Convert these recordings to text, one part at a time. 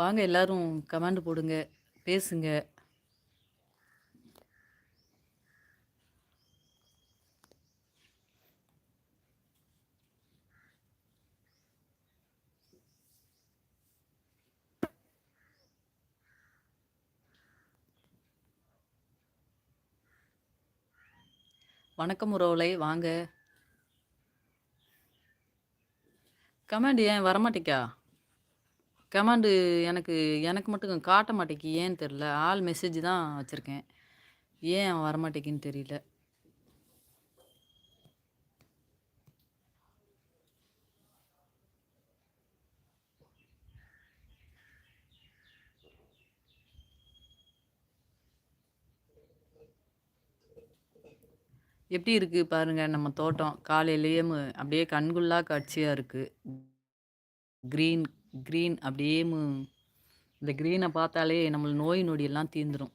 வாங்க எல்லாரும் கமெண்ட் போடுங்க பேசுங்க. வணக்கம் உறவுலை வாங்க. கமெண்ட் ஏன் வரமாட்டேக்கா கமாண்டு எனக்கு எனக்கு மட்டும் காட்ட மாட்டேங்கி ஏன்னு தெரில. ஆல் மெசேஜ் தான் வச்சுருக்கேன். ஏன் அவன் வரமாட்டேங்கின்னு தெரியல. எப்படி இருக்குது பாருங்கள் நம்ம தோட்டம். காலையிலேயே அப்படியே கண்குள்ளா காட்சியாக இருக்குது க்ரீன் க்ரீன் அப்படியே மு- இந்த க்ரீனை பார்த்தாலே நம்ம நோய் நொடியெல்லாம் தீர்ந்துடும்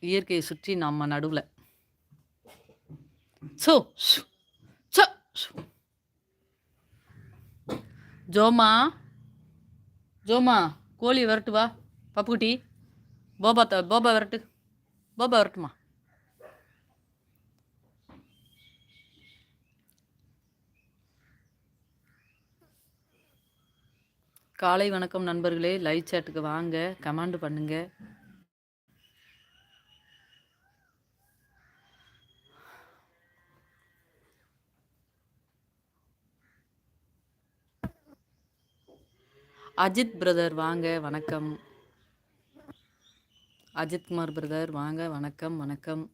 இயற்கையை சுற்றி நம்ம நடுவில். சோ சோ, ஜோமா ஜோமா கோழி விரட்டு வா பப்புக்குட்டி. போபா த போபா விரட்டு. போபா வரட்டுமா? காலை வணக்கம் நண்பர்களே லைவ் சேட்டுக்கு வாங்க கமெண்ட் பண்ணுங்க. அஜித் பிரதர் வாங்க வணக்கம். அஜித்குமார் பிரதர் வாங்க வணக்கம் வணக்கம்.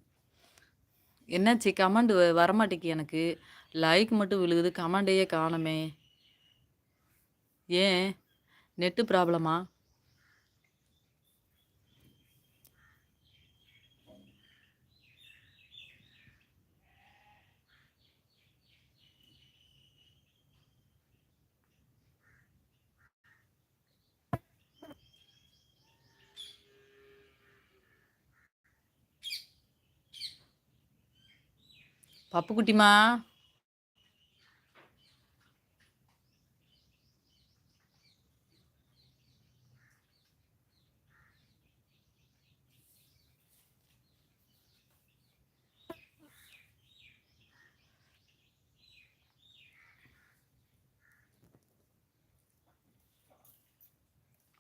என்னாச்சு? கமெண்ட் வரமாட்டேக்கு எனக்கு. லைக் மட்டும் விழுகுது கமெண்டையே காணமே. ஏன்? நெட்டு ப்ராப்ளமா? பப்பு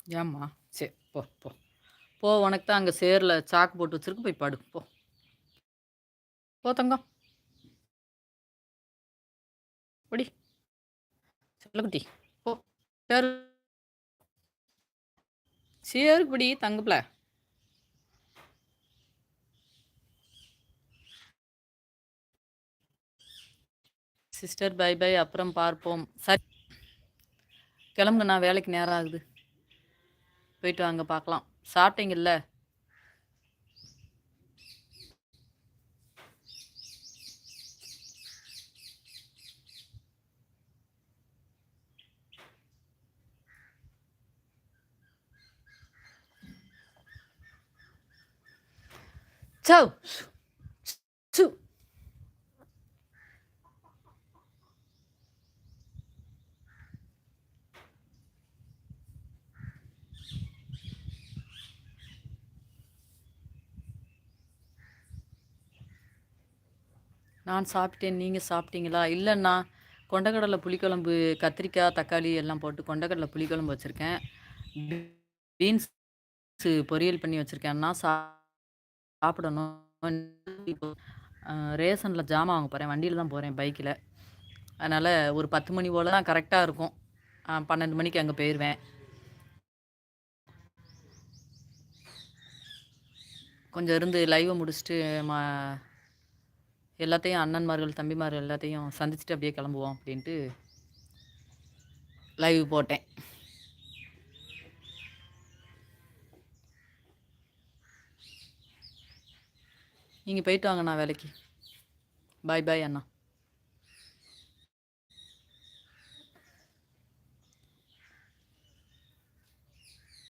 ஏம்மா சரி போ போ. போ உனக்கு தான் அங்கே சேரில் சாக்கு போட்டு வச்சுருக்கு. போய் படு. போ. போ தங்கம். படி செல்லக்குட்டி. போ. சேரு. சேருக்கு படி சிஸ்டர் பை பை. அப்புறம் பார்ப்போம். சரி. கிளம்புங்க. நான் வேலைக்கு நேரம் ஆகுது. போயிட்டு வாங்க பார்க்கலாம் சாப்பிட்டீங்கல்ல? சோ நான் சாப்பிட்டேன் நீங்கள் சாப்பிட்டீங்களா? இல்லைண்ணா கொண்டக்கடலை புளிக்குழம்பு கத்திரிக்காய் தக்காளி எல்லாம் போட்டு கொண்டக்கடலை புளிக்குழம்பு வச்சுருக்கேன். பீன்ஸ் பொரியல் பண்ணி வச்சுருக்கேன்னா சாப்பிடணும். இப்போ ரேஷனில் ஜாமான் வாங்க போகிறேன் வண்டியில் தான் போகிறேன் பைக்கில் அதனால் ஒரு பத்து மணி போல் தான் கரெக்டாக இருக்கும். பன்னெண்டு மணிக்கு அங்கே போயிடுவேன் கொஞ்சம் இருந்து லைவை முடிச்சுட்டு மா எல்லாத்தையும் அண்ணன்மார்கள் தம்பிமார்கள் எல்லாத்தையும் சந்திச்சுட்டு அப்படியே கிளம்புவோம் அப்படின்ட்டு லைவ் போட்டேன். நீங்கள் போயிட்டு வாங்கண்ணா வேலைக்கு. பாய் பாய் அண்ணா.